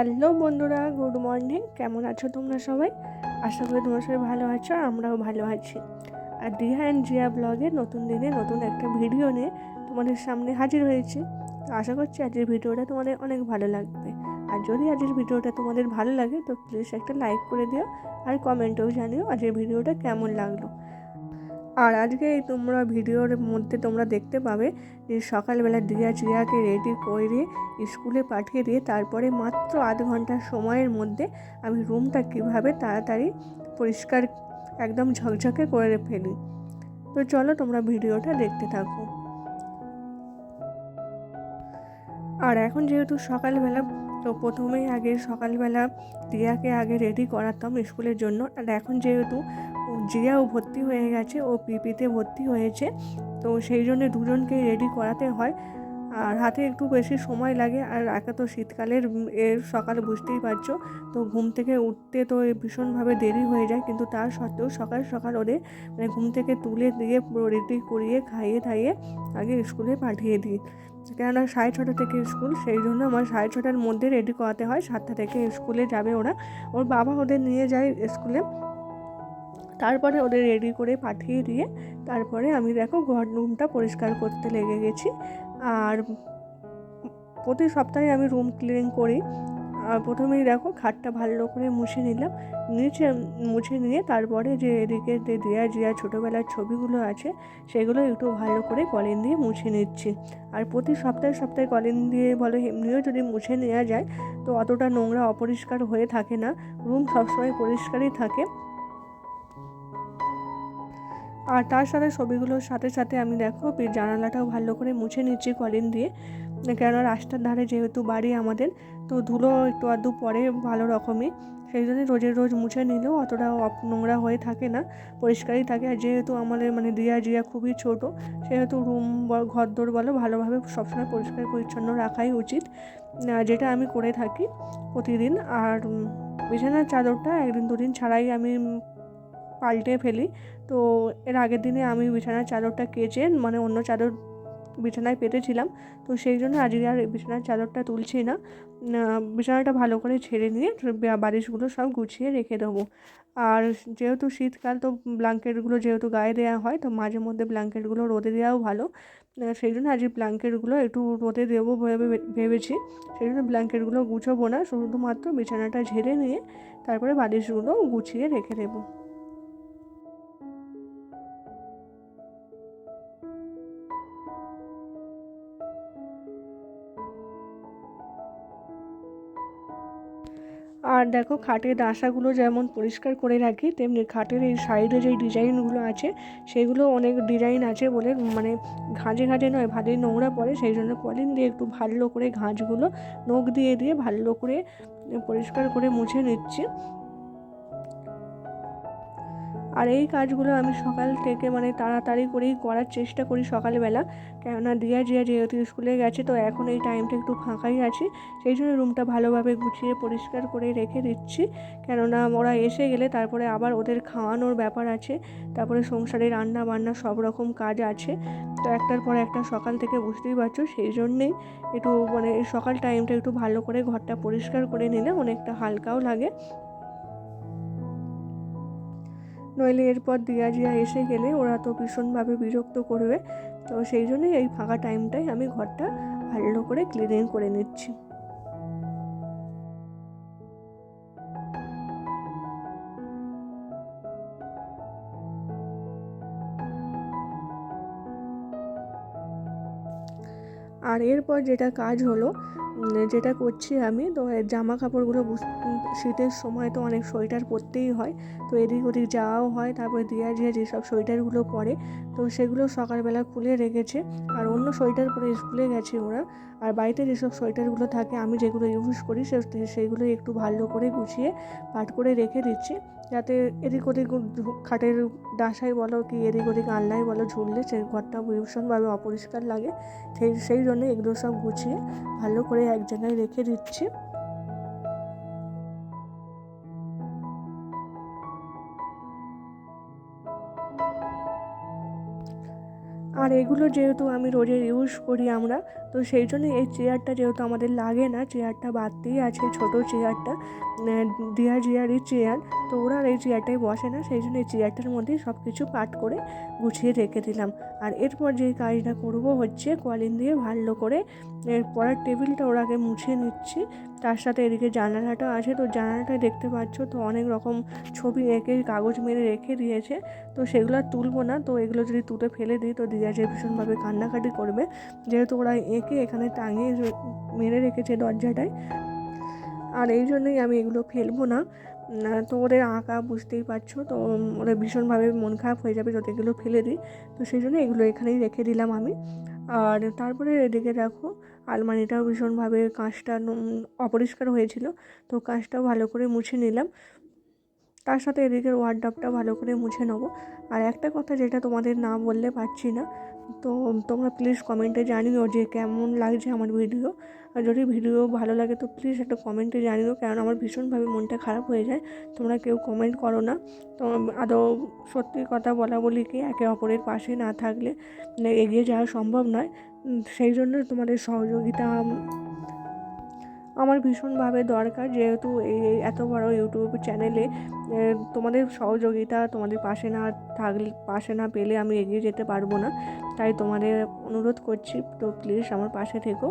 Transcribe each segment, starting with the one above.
Hello বন্ধুরা, good morning. কেমন আছো তোমরা সবাই? আশা করি তোমরা সবাই ভালো আছো আর আমরাও ভালো আছি। আর দিহা অ্যান্ড জিয়া ব্লগে নতুন দিনে নতুন একটা ভিডিও নিয়ে তোমাদের সামনে হাজির হয়েছি। তো আশা করছি আজকের ভিডিওটা তোমাদের অনেক ভালো লাগবে। আর যদি আজকের ভিডিওটা তোমাদের ভালো লাগে, তো প্লিজ একটা লাইক করে দিও আর কমেন্টেও জানিও আজকের ভিডিওটা কেমন লাগল। আর আজকে এই তোমরা ভিডিওর মধ্যে তোমরা দেখতে পাবে যে সকালবেলা দিয়া জিয়াকে রেডি করে স্কুলে পাঠিয়ে দিয়ে তারপরে মাত্র আধ ঘণ্টা সময়ের মধ্যে আমি রুমটা কীভাবে তাড়াতাড়ি পরিষ্কার একদম ঝকঝকে করে ফেলি। তো চলো তোমরা ভিডিওটা দেখতে থাকো। আর এখন যেহেতু সকালবেলা, তো প্রথমেই আগে সকালবেলা দিয়াকে আগে রেডি করাতাম স্কুলের জন্য। আর এখন যেহেতু জিয়াও ভর্তি হয়ে গেছে ও পিপিতে ভর্তি হয়েছে। তো সেই জন্য দুজনকে রেডি করাতে হয়। আর হাতে একটু বেশি সময় লাগে আর একা তো শীতকালের এর সকাল বুঝতেই পারছ। তো ঘুম থেকে উঠতে তো ভীষণভাবে দেরি হয়ে যায়। কিন্তু তার সত্ত্বেও সকাল সকাল ওদের মানে ঘুম থেকে তুলে দিয়ে রেডি করিয়ে খাইয়ে খাইয়ে আগে স্কুলে পাঠিয়ে দিই। কেননা সাড়ে ছটা থেকে স্কুল, সেই জন্য আমার সাড়ে ছটার মধ্যে রেডি করাতে হয়। সাতটা থেকে স্কুলে যাবে ওরা। ওর বাবা ওদের নিয়ে যায় স্কুলে। তারপরে ওদের রেডি করে পাঠিয়ে দিয়ে তারপরে আমি দেখো ঘর রুমটা পরিষ্কার করতে লেগে গেছি। আর প্রতি সপ্তাহে আমি রুম ক্লিন করি। প্রথমেই দেখো খাটটা ভালো করে মুছে নিলাম। নিচে মুছে নিয়ে তারপরে যে এদিকে যে দেয়া জিয়া ছোটোবেলার ছবিগুলো আছে, সেগুলো একটু ভালো করে কলিন দিয়ে মুছে নিচ্ছি। আর প্রতি সপ্তাহে সপ্তাহে কলিন দিয়ে বলো, এমনিও যদি মুছে নেওয়া যায়, তো অতটা নোংরা অপরিষ্কার হয়ে থাকে না। রুম সবসময় পরিষ্কারই থাকে। আর তার সাথে ছবিগুলোর সাথে সাথে আমি দেখো জানালাটাও ভালো করে মুছে নিচ্ছি কলিন দিয়ে। কেন রাস্তার ধারে যেহেতু বাড়ি আমাদের, তো ধুলো একটু আধটু পরে ভালো রকমই। সেই জন্য রোজের রোজ মুছে নিলেও অতটা নোংরা হয়ে থাকে না, পরিষ্কারই থাকে। আর যেহেতু আমাদের মানে দিয়া জিয়া খুবই ছোট, সেহেতু রুম ঘরদোর বলো ভালোভাবে সবসময় পরিষ্কার পরিচ্ছন্ন রাখাই উচিত। যেটা আমি করে থাকি প্রতিদিন। আর বিছানার চাদরটা একদিন দুদিন ছাড়াই আমি পাল্টে ফেলি। তো এর আগের দিনে আমি বিছানার চাদরটা কেচে মানে অন্য চাদর বিছানায় পেতেছিলাম। তো সেই জন্য আজকে আর বিছানার চাদরটা তুলছি না। বিছানাটা ভালো করে ছেড়ে নিয়ে বালিশগুলো সব গুছিয়ে রেখে দেবো। আর যেহেতু শীতকাল, তো ব্ল্যাঙ্কেটগুলো যেহেতু গায়ে দেওয়া হয়, তো মাঝে মধ্যে ব্ল্যাঙ্কেটগুলো রোদে দেওয়াও ভালো। সেই জন্য আজকে ব্ল্যাঙ্কেটগুলো একটু রোদে দেবো ভেবে, ভেবেছি। সেই জন্য ব্ল্যাঙ্কেটগুলো গুছোবো না, শুধুমাত্র বিছানাটা ঝেড়ে নিয়ে তারপরে বালিশগুলো গুছিয়ে রেখে দেবো। আর দেখো খাটের দাসাগুলো যেমন পরিষ্কার করে রাখি, তেমনি খাটের এই সাইডে যেই ডিজাইনগুলো আছে, সেগুলো অনেক ডিজাইন আছে বলে মানে ঘাঁজে ঘাঁজে নয়, ভালোই নোংরা পড়ে, সেই জন্য পলিন দিয়ে একটু ভালো করে ঘাঁজগুলো নখ দিয়ে দিয়ে ভালো করে পরিষ্কার করে মুছে নিচ্ছি। আর এই কাজগুলো আমি সকাল থেকে মানে তাড়াতাড়ি করেই করার চেষ্টা করি সকালবেলা। কেননা দিয়া জিয়া যেহেতু স্কুলে গেছে, তো এখন এই টাইমটা একটু ফাঁকাই আছে। সেই জন্য রুমটা ভালোভাবে গুছিয়ে পরিষ্কার করে রেখে দিচ্ছি। কেননা ওরা এসে গেলে তারপরে আবার ওদের খাওয়ানোর ব্যাপার আছে। তারপরে সংসারে রান্না বান্না সব রকম কাজ আছে। তো একটার পর একটা সকাল থেকে বুঝতেই পারছ, সেই জন্যেই একটু মানে সকাল টাইমটা একটু ভালো করে ঘরটা পরিষ্কার করে নিলে অনেকটা হালকাও লাগে। নইলে এরপর দিয়া জিয়া এসে গেলে ওরা তো ভীষণভাবে বিরক্ত করবে। তো সেই জন্যই এই ফাঁকা টাইমটাই আমি ঘরটা ভালো করে ক্লিনিং করে নিচ্ছি। আর এরপর যেটা কাজ হলো যেটা করছি আমি, তো জামা কাপড়গুলো শীতের সময় তো অনেক সোয়েটার পরতেই হয়, তো এদিক ওদিক যাওয়াও হয়, তারপরে দিয়া জিয়া যেসব সোয়েটারগুলো পরে, তো সেগুলো সকালবেলা খুলে রেখেছে, আর অন্য সোয়েটার পরে স্কুলে গেছে ওরা, আর বাড়িতে যেসব সোয়েটারগুলো থাকে, আমি যেগুলো ইউজ করি সেগুলো একটু ভালো করে গুছিয়ে, পাট করে রেখে দিচ্ছি যাতে এদিক ওদিক খাটের ডাসাই বলো কি এদিক ওদিক আলনায় বলো ঝুললে সেই ঘরটা ভীষণভাবে অপরিষ্কার লাগে, সেই সেই জন্য এগুলো সব গুছিয়ে ভালো করে এক জায়গায় রেখে দিচ্ছি। আর এগুলো যেহেতু আমি রোজের ইউজ করি আমরা, তো সেই জন্য এই চেয়ারটা যেহেতু আমাদের লাগে না চেয়ারটা বাড়তেই আছে ছোট চেয়ারটা ডিয়ার জিয়ারই চেয়ার তো ওরা আর এই চেয়ারটাই বসে না, সেই জন্য এই চেয়ারটার মধ্যেই সব কিছু পাট করে গুছিয়ে রেখে দিলাম। আর এরপর যে কাজটা করব হচ্ছে কলিন দিয়ে ভালো করে পরের টেবিলটা ওর আগে মুছে নিচ্ছি তার সাথে এদিকে জানালাটা আছে। তো জানালাটা দেখতে পাচ্ছ তো অনেক রকম ছবি এঁকে কাগজ মেরে রেখে দিয়েছে। তো সেগুলো আর তুলবো না। তো এগুলো যদি তুলে ফেলে দিই তো দিয়া যে ভীষণভাবে কান্নাকাটি করবে। যেহেতু ওরা এঁকে এখানে টাঙিয়ে মেরে রেখেছে দরজাটায়। আর এই জন্যই আমি এগুলো ফেলব না, তো ওদের আঁকা বুঝতেই পারছ। তো ওদের ভীষণভাবে মন খারাপ হয়ে যাবে যদি এগুলো ফেলে দিই। তো সেই জন্য এগুলো এখানেই রেখে দিলাম আমি। আর তারপরে এদিকে দেখো আলমারিটাও ভীষণভাবে কাঁচটা অপরিষ্কার হয়েছিল, তো কাঁচটাও ভালো করে মুছে নিলাম। তার সাথে এদিকের ওয়ার্ডাপটা ভালো করে মুছে নেব। আর একটা কথা যেটা তোমাদের না বললে পারছি না, তো তোমরা প্লিজ কমেন্টে জানিও যে কেমন লাগছে আমার ভিডিও আর যদি ভিডিও ভালো লাগে তো প্লিজ একটা কমেন্টে জানিও কারণ আমার ভীষণভাবে মনটা খারাপ হয়ে যায়। তোমরা কেউ কমেন্ট করো না। তো আদৌ সত্যি কথা বলা বলি কি, একে অপরের পাশে না থাকলে মানে এগিয়ে যাওয়া সম্ভব নয়। সেই জন্য তোমাদের সহযোগিতা আমার ভীষণভাবে দরকার। যেহেতু এই এত বড় ইউটিউব চ্যানেলে তোমাদের সহযোগিতা তোমাদের পাশে না থাকলে, পাশে না পেলে আমি এগিয়ে যেতে পারব না। তাই তোমাদের অনুরোধ করছি। তো প্লিজ আমার পাশে থেকো।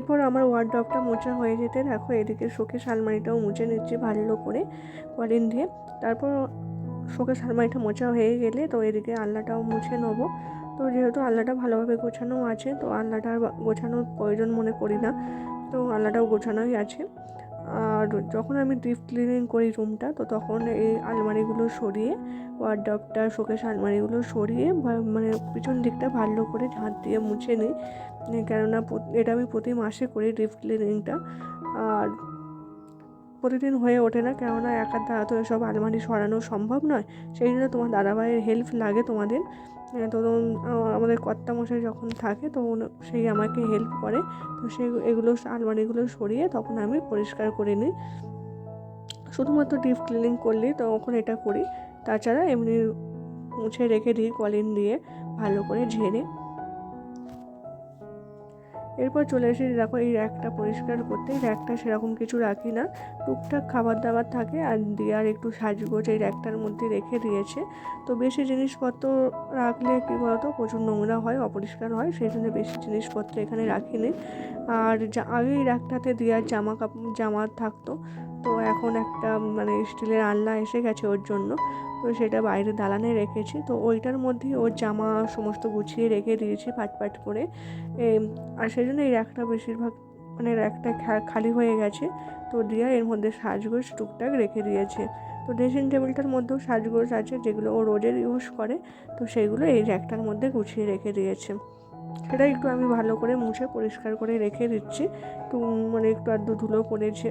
এরপর আমার ওয়ার্ড্রপটা মোছা হয়ে যেতে দেখো, এদিকে শোকেস আলমারিটাও মুছে নিচ্ছি ভালো করে কলিন দিয়ে তারপর শোকেস আলমারিটা মোছা হয়ে গেলে তো এদিকে আলনাটাও মুছে নেব। তো যেহেতু আলনাটা ভালোভাবে গোছানো আছে, তো আলনাটা আর গোছানোর প্রয়োজন মনে করি না। তো আলনাটাও গোছানোই আছে। আর যখন আমি ডিপ ক্লিনিং করি রুমটা তো তখন এই আলমারিগুলো সরিয়ে ওয়ার ওয়ার্ড্রপটা শোকেস আলমারিগুলো সরিয়ে মানে পিছন দিকটা ভালো করে ঝাঁট দিয়ে মুছে নিই। কেননা এটা আমি প্রতি মাসে করি ডিপ ক্লিনিংটা আর প্রতিদিন হয়ে ওঠে না, কেননা একার দ্বারা তো এসব আলমারি সরানো সম্ভব নয়। সেই জন্য তোমার দাদাভাইয়ের হেল্প লাগে তোমাদের। তো আমাদের কর্তামশাই যখন থাকে তো সেই আমাকে হেল্প করে। তো সেই এগুলো আলমারিগুলো সরিয়ে তখন আমি পরিষ্কার করে নিই। শুধুমাত্র ডিপ ক্লিনিং করলেই তখন এটা করি। তাছাড়া এমনি মুছে রেখে দিই কলিন দিয়ে ভালো করে ঝেড়ে। এরপর চলে এসে দেখো এই র্যাকটা পরিষ্কার করতে, র্যাকটা সেরকম কিছু রাখি না। টুকটাক খাবার দাবার থাকে আর দিয়ে আর একটু সাজগোজ এই র্যাকটার মধ্যে রেখে দিয়েছে। তো বেশি জিনিসপত্র রাখলে কী বলতো, প্রচুর নোংরা হয়, অপরিষ্কার হয় সেই জন্য বেশি জিনিসপত্র এখানে রাখিনি। আর আগে এই র্যাকটাতে দেওয়ার জামা কাপড় জামা থাকতো তো এখন একটা মানে স্টিলের আলনা এসে গেছে ওর জন্য। তো সেটা বাইরে দালানে রেখেছি। তো ওইটার মধ্যেই ওর জামা সমস্ত গুছিয়ে রেখে দিয়েছি পাট পাট করে। আর সেই জন্য এই র্যাকটা বেশিরভাগ মানে র্যাকটা খালি হয়ে গেছে। তো দিয়া এর মধ্যে সাজগোজ টুকটাক রেখে দিয়েছে। তো ড্রেসিং টেবিলটার মধ্যেও সাজগোজ আছে যেগুলো ও রোজের ইউজ করে। তো সেইগুলো এই র্যাকটার মধ্যে গুছিয়ে রেখে দিয়েছে। সেটা একটু আমি ভালো করে মুছে পরিষ্কার করে রেখে দিচ্ছি। একটু মানে একটু আধটু ধুলো পড়েছে।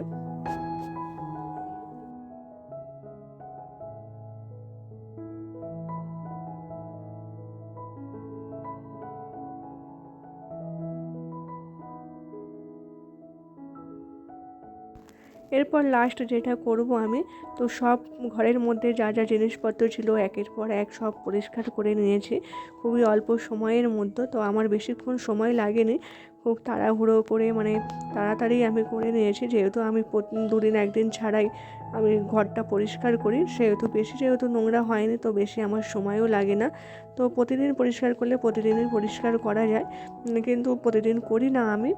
এরপর লাস্ট যেটা করব আমি, তো সব ঘরের মধ্যে যা যা জিনিসপত্র ছিল একের পর এক সব পরিষ্কার করে নিয়েছি। খুবই অল্প সময়ের মধ্যে, তো আমার বেশিক্ষণ সময় লাগেনি। খুব তাড়াহুড়ো করে মানে তাড়াতাড়ি আমি করে নিয়েছি, যেহেতু আমি দুদিন একদিন ছাড়াই আমি ঘরটা পরিষ্কার করি। সেহেতু বেশি যেহেতু নোংরা হয়নি, তো বেশি আমার সময়ও লাগে না। তো প্রতিদিন পরিষ্কার করলে প্রতিদিনই পরিষ্কার করা যায়। কিন্তু প্রতিদিন করি না আমি।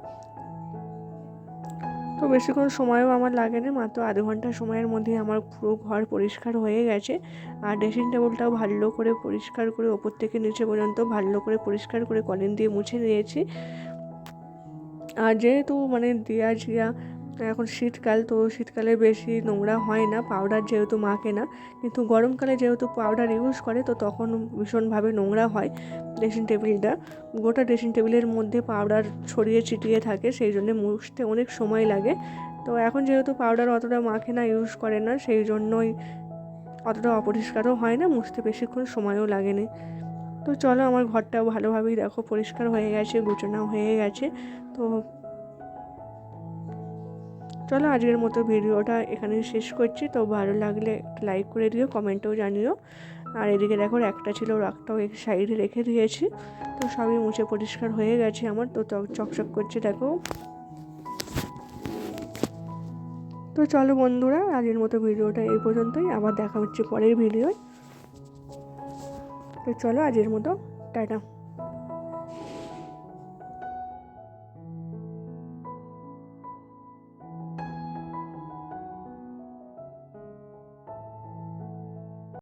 তো বেশিক্ষণ সময়ও আমার লাগে না মাত্র আধ ঘণ্টা সময়ের মধ্যে আমার পুরো ঘর পরিষ্কার হয়ে গেছে। আর ড্রেসিং টেবিলটাও ভালো করে পরিষ্কার করে ওপর থেকে নিচে পর্যন্ত ভালো করে পরিষ্কার করে কলিন দিয়ে মুছে নিয়েছি। আর যেহেতু মানে দিয়া জিয়া এখন শীতকাল, তো শীতকালে বেশি নোংরা হয় না পাউডার যেহেতু মাখে না, কিন্তু গরমকালে যেহেতু পাউডার ইউজ করে, তো তখন ভীষণভাবে নোংরা হয় ড্রেসিং টেবিলটা গোটা ড্রেসিং টেবিলের মধ্যে পাউডার ছড়িয়ে ছিটিয়ে থাকে, সেই জন্য মুছতে অনেক সময় লাগে। তো এখন যেহেতু পাউডার অতটা মাখে না ইউজ করে না, সেই জন্যই অতটা অপরিষ্কারও হয় না, মুছতে বেশিক্ষণ সময়ও লাগেনি তো চলো, আমার ঘরটাও ভালোভাবেই দেখো, পরিষ্কার হয়ে গেছে, গুছানো হয়ে গেছে। তো চলো আজকের মতো ভিডিওটা এখানে শেষ করছি। তো ভালো লাগলে লাইক করে দিও কমেন্টেও জানিও। আর এদিকে দেখো একটা ছিল রাগটাও এক সাইডে রেখে দিয়েছি। তো সবই মুছে পরিষ্কার হয়ে গেছে আমার। তো চক, চকচক করছে দেখো। তো চলো বন্ধুরা, আজকের মতো ভিডিওটা এই পর্যন্তই। আবার দেখা হচ্ছে পরের ভিডিওয়। তো চলো আজকের মতো, টাটা।